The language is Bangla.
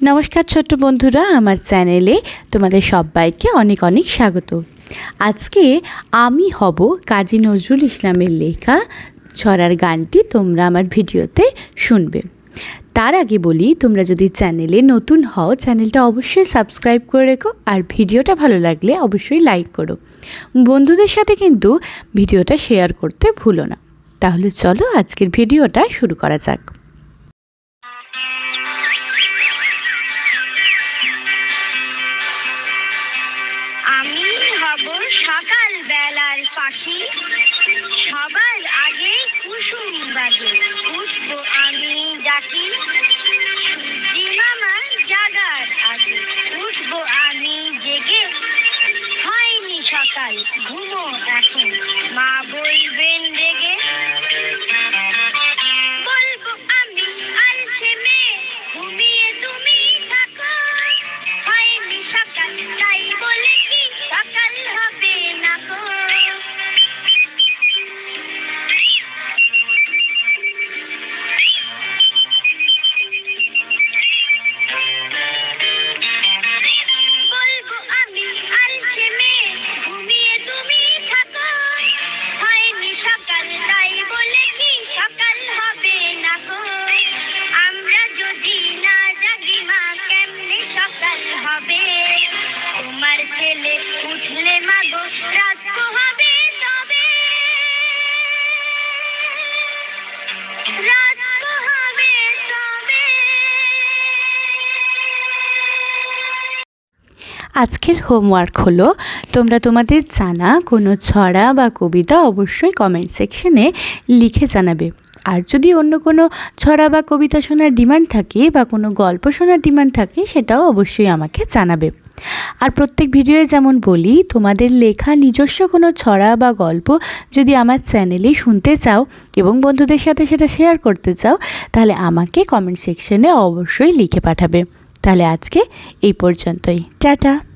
নমস্কার ছোট্ট বন্ধুরা, আমার চ্যানেলে তোমাদের সবাইকে অনেক অনেক স্বাগত। আজকে আমি হব কাজী নজরুল ইসলামের লেখা, ছড়ার গানটি তোমরা আমার ভিডিওতে শুনবে। তার আগে বলি, তোমরা যদি চ্যানেলে নতুন হও, চ্যানেলটা অবশ্যই সাবস্ক্রাইব করে রেখো আর ভিডিওটা ভালো লাগলে অবশ্যই লাইক করো। বন্ধুদের সাথে কিন্তু ভিডিওটা শেয়ার করতে ভুলো না। তাহলে চলো আজকের ভিডিওটা শুরু করা যাক। আমি সকাল বেলার পাখি উঠলে মা গো রাত হবে তবে। তবে। আজকের হোমওয়ার্ক হলো, তোমরা তোমাদের জানা কোনো ছড়া বা কবিতা অবশ্যই কমেন্ট সেকশনে লিখে জানাবে। আর যদি অন্য কোনো ছড়া বা কবিতা শোনার ডিমান্ড থাকে বা কোনো গল্প শোনার ডিমান্ড থাকে, সেটাও অবশ্যই আমাকে জানাবে। আর প্রত্যেক ভিডিওয়ে যেমন বলি, তোমাদের লেখা নিজস্ব কোনো ছড়া বা গল্প যদি আমার চ্যানেলে শুনতে চাও এবং বন্ধুদের সাথে সেটা শেয়ার করতে চাও, তাহলে আমাকে কমেন্ট সেকশনে অবশ্যই লিখে পাঠাবে। তাহলে আজকে এই পর্যন্তই। টাটা!